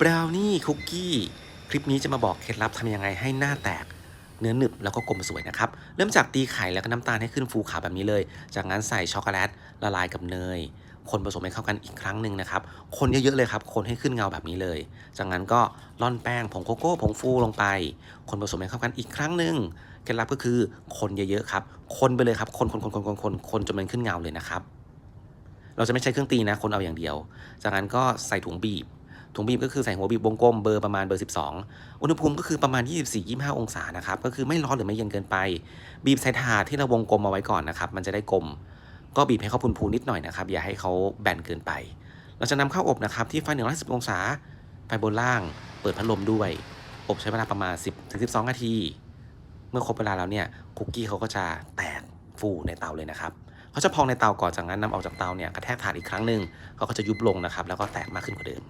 บราวนี่คุกกี้คลิปนี้จะมาบอกเคล็ดลับทำยังไงให้หน้าแตกเนื้อหนึบแล้วก็กลมสวยนะครับ เริ่มจากตีไข่แล้วก็น้ำตาลให้ขึ้นฟูขาวแบบนี้เลย จากนั้นใส่ช็อกโกแลตละลายกับเนย คนผสมให้เข้ากันอีกครั้งหนึ่งนะครับ คนเยอะๆเลยครับ คนให้ขึ้นเงาแบบนี้เลย จากนั้นก็ร่อนแป้งผงโกโก้ผงฟูลงไป คนผสมให้เข้ากันอีกครั้งหนึ่งเคล็ดลับก็คือคนเยอะๆครับ คนไปเลยครับ คนคนคนคนคนคนคนจนมันขึ้นเงาเลยนะครับ เราจะไม่ใช้เครื่องตีนะ คนเอาอย่างเดียว จากนั้นก็ใส่ถุงบีบ ถุงบีบก็คือใส่หัวบีบวงกลมเบอร์ประมาณเบอร์ 12 อุณหภูมิก็คือประมาณ 24-25 องศานะครับก็คือไม่ร้อนหรือไม่เย็นเกินไป บีบใส่ถาดที่เราวงกลมเอาไว้ก่อนนะครับมันจะได้กลม ก็บีบให้เขาพูนๆนิดหน่อยนะครับอย่าให้เขาแบนเกินไป เราจะนำเข้าอบนะครับที่ไฟ110องศาไฟบนล่าง เปิดพัดลมด้วย อบใช้เวลาประมาณ 10-12 นาที เมื่อครบเวลาแล้วเนี่ยคุกกี้เขาก็จะแตกฟูในเตาเลยนะครับเขาจะพองในเตาก่อนจากนั้นนำออกจากเตาเนี่ยกระแทกถาดอีกครั้งหนึ่งเขาก็จะยุบลงนะครับแล้วก็แตกมากขึ้นกว่าเดิม